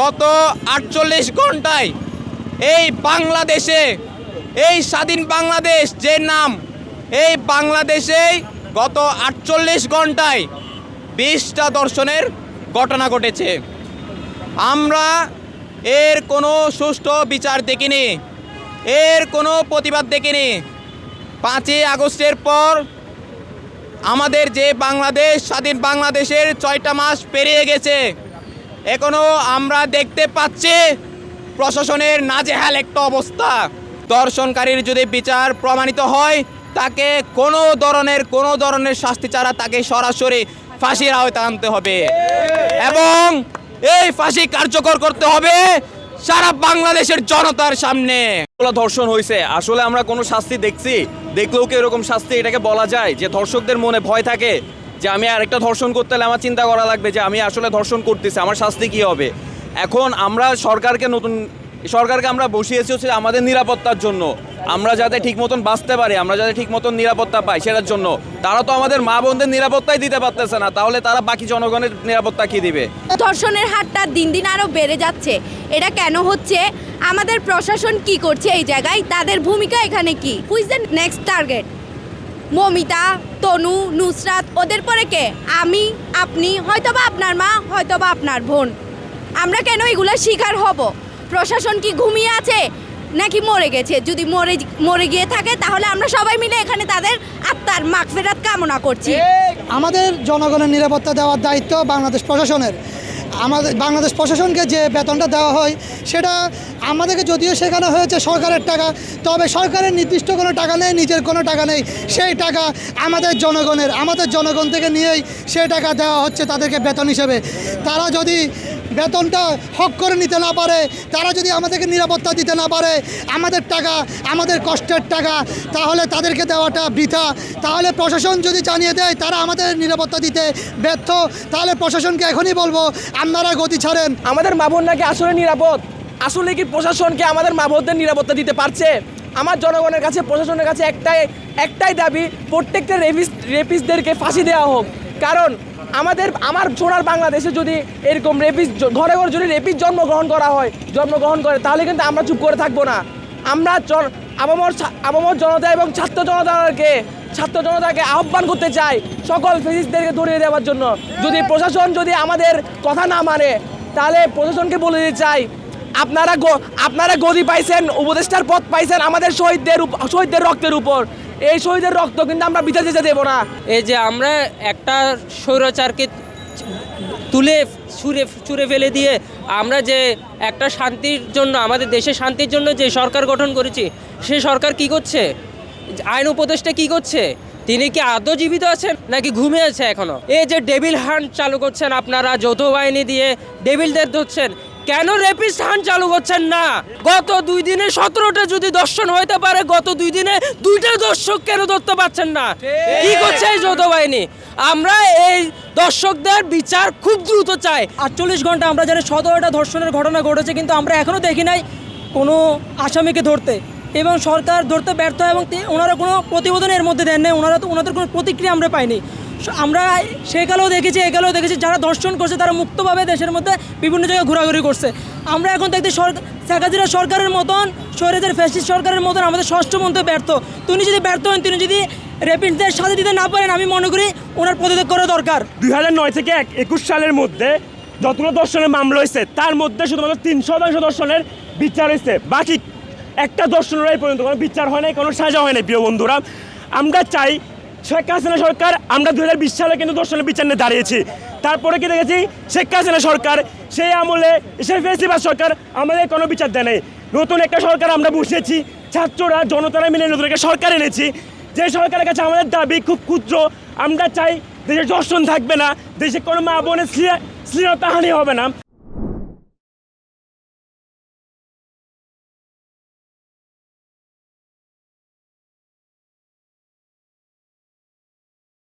গত আটচল্লিশ ঘন্টায় এই বাংলাদেশে, এই স্বাধীন বাংলাদেশ যে নাম, এই বাংলাদেশেই গত আটচল্লিশ ঘন্টায় বিশটা দর্শনের ঘটনা ঘটেছে। আমরা এর কোনো সুষ্ঠু বিচার দেখিনি, এর কোনো প্রতিবাদ দেখিনি। পাঁচই আগস্টের পর আমাদের যে বাংলাদেশ, স্বাধীন বাংলাদেশের ছয়টা মাস পেরিয়ে গেছে। এখনও আমরা দেখতে পাচ্ছি প্রশাসনের নাজেহাল একটা অবস্থা। দর্শনকারীর যদি বিচার প্রমাণিত হয়, তাকে কোনো ধরনের কোনো ধরনের শাস্তি ছাড়া তাকে সরাসরি ফাঁসির আওতায় আনতে হবে। এবং এই ফাঁসি কার্যকর করতে হবে সারা বাংলাদেশের জনতার সামনে। ধর্ষণ হয়েছে আসলে আমরা কোনো শাস্তি দেখছি, দেখলেও কি এরকম শাস্তি? এটাকে বলা যায় যে ধর্ষকদের মনে ভয় থাকে। যে আমি আরেকটা ধর্ষণ করতে হলে আমার চিন্তা করা লাগবে যে আমি আসলে ধর্ষণ করতেছি, আমার শাস্তি কী হবে? এখন আমরা সরকারকে নতুন, সরকারকে আমরা বসিয়েছি হচ্ছে আমাদের নিরাপত্তার জন্য। আমরা যাতে ঠিক মতন বাঁচতে পারি, আমরা যাতে ঠিক মতন নিরাপত্তা পাই সেটার জন্য। তারা তো আমাদের মা বোনদের নিরাপত্তাই দিতে পারতেছে না, তাহলে তারা বাকি জনগণের নিরাপত্তা কি দিবে? ধর্ষণের হারটা দিন দিন আরও বেড়ে যাচ্ছে। এটা কেন হচ্ছে? আমাদের প্রশাসন কি করছে এই জায়গায়? তাদের ভূমিকা এখানে কি? Who's the next target Momita, Tanu, Nusrat, ওদের পরে কে? আমি, আপনি, হয়তোবা আপনার মা, হয়তোবা আপনার বোন। আমরা কেন এগুলো শিকার হব? প্রশাসন কি ঘুমিয়ে আছে? নাকি মরে গেছে? যদি মরে মরে গিয়ে থাকে, তাহলে আমরা সবাই মিলে এখানে তাদের আত্মার মাগফেরাত কামনা করছি। আমাদের জনগণের নিরাপত্তা দেওয়ার দায়িত্ব বাংলাদেশ প্রশাসনের। আমাদের বাংলাদেশ প্রশাসনকে যে বেতনটা দেওয়া হয়, সেটা আমাদেরকে যদিও শেখানো হয়েছে সরকারের টাকা, তবে সরকারের নির্দিষ্ট কোনো টাকা নেই, নিজের কোনো টাকা নেই। সেই টাকা আমাদের জনগণের, আমাদের জনগণ থেকে নিয়েই সেই টাকা দেওয়া হচ্ছে তাদেরকে বেতন হিসেবে। তারা যদি বেতনটা হক করে নিতে না পারে, তারা যদি আমাদেরকে নিরাপত্তা দিতে না পারে, আমাদের টাকা, আমাদের কষ্টের টাকা, তাহলে তাদেরকে দেওয়াটা বৃথা। তাহলে প্রশাসন যদি জানিয়ে দেয় তারা আমাদের নিরাপত্তা দিতে ব্যর্থ, তাহলে প্রশাসনকে এখনই বলব, আপনারা গতি ছাড়েন। আমাদের মা নাকি আসলে নিরাপদ? আসলে কি প্রশাসনকে আমাদের মা বোনদের নিরাপত্তা দিতে পারছে? আমার জনগণের কাছে, প্রশাসনের কাছে একটাই একটাই দাবি, প্রত্যেকটা রেপিস, রেপিসদেরকে ফাঁসি দেওয়া হোক। কারণ আমাদের, আমার সোনার বাংলাদেশে যদি এরকম রেপিস ঘরে ঘরে যদি রেপিস জন্মগ্রহণ করা হয়, জন্মগ্রহণ করে, তাহলে কিন্তু আমরা চুপ করে থাকব না। আমরা আবামর আবামর জনতা এবং ছাত্র জনতাকে ছাত্র জনতাকে আহ্বান করতে চাই সকল ফেসিসদেরকে ধরিয়ে দেওয়ার জন্য। যদি প্রশাসন যদি আমাদের কথা না মানে তাহলে প্রশাসনকে বলে দিতে চাই, আপনারা আপনারা গদি পাইছেন, উপদেষ্টার পথ পাইছেন আমাদের শহীদদের শহীদদের রক্তের উপর। এই শহীদের রক্ত কিন্তু আমরা বিতা যেতে দেবো না। এই যে আমরা একটা স্বৈরাচারকে তুলে ছুঁড়ে ছুঁড়ে ফেলে দিয়ে আমরা যে একটা শান্তির জন্য, আমাদের দেশের শান্তির জন্য যে সরকার গঠন করেছি, সে সরকার কি করছে? আইন উপদেষ্টা কি করছে? তিনি কি আদৌ জীবিত আছেন নাকি ঘুমিয়ে আছে এখনও? এই যে ডেভিল হান্ট চালু করছেন আপনারা, যৌথ বাহিনী দিয়ে ডেভিলদের ধরছেন কেন রেপিস্ট হান চালু করছেন না? গত দুই দিনে সতেরোটা যদি দর্শন হইতে পারে গত দুই দিনে দুইটা দর্শক কেন ধরতে পারছেন না? কি করছে এই যৌথ বাহিনী আমরা এই দর্শকদের বিচার খুব দ্রুত চাই। আটচল্লিশ ঘণ্টা আমরা জানি সতেরোটা ধর্ষণের ঘটনা ঘটেছে কিন্তু আমরা এখনও দেখি নাই কোনো আসামিকে ধরতে। এবং সরকার ধরতে ব্যর্থ এবং ওনারা কোনো প্রতিবেদন এর মধ্যে দেন নাই। ওনারা তো ওনাদের কোনো প্রতিক্রিয়া আমরা পাইনি। আমরা সেকালেও দেখেছি, একালেও দেখেছি, যারা দর্শন করছে তারা মুক্তভাবে দেশের মধ্যে বিভিন্ন জায়গায় ঘোরাঘুরি করছে। আমরা এখন দেখতে সরকার শেখ সরকারের মতন শহরেদের ফ্যাসিস্ট সরকারের মতন আমাদের ষষ্ঠ মন্ত্রে ব্যর্থ। তিনি যদি ব্যর্থ হন, তিনি যদি রেপিডদের সাথে দিতে না পারেন, আমি মনে করি ওনার পদত্যাগ করা দরকার। দুই হাজার নয় থেকে এক একুশ সালের মধ্যে যতগুলো দর্শনের মামলা হয়েছে, তার মধ্যে শুধুমাত্র তিন শতাংশ দর্শনের বিচার হয়েছে। বাকি একটা দর্শন রায় পর্যন্ত, কোনো বিচার হয় নাই, কোনো সাজা হয় নাই, প্রিয় বন্ধুরা। আমরা চাই শেখ হাসিনা সরকার, আমরা দু হাজার বিশ সালে কিন্তু দর্শনের বিচার নিয়ে দাঁড়িয়েছি। তারপরে কি দেখেছি? শেখ হাসিনা সরকার, সেই আমলে, সেই ফেসিবাদ সরকার আমাদের কোনো বিচার দেয় নাই। নতুন একটা সরকার আমরা বসিয়েছি, ছাত্ররা, জনতারা মিলে নতুন একটা সরকার এনেছি। যে সরকারের কাছে আমাদের দাবি খুব ক্ষুদ্র, আমরা চাই দেশে দর্শন থাকবে না, দেশে কোনো মা বোনের শ্লীলতাহানি হবে না।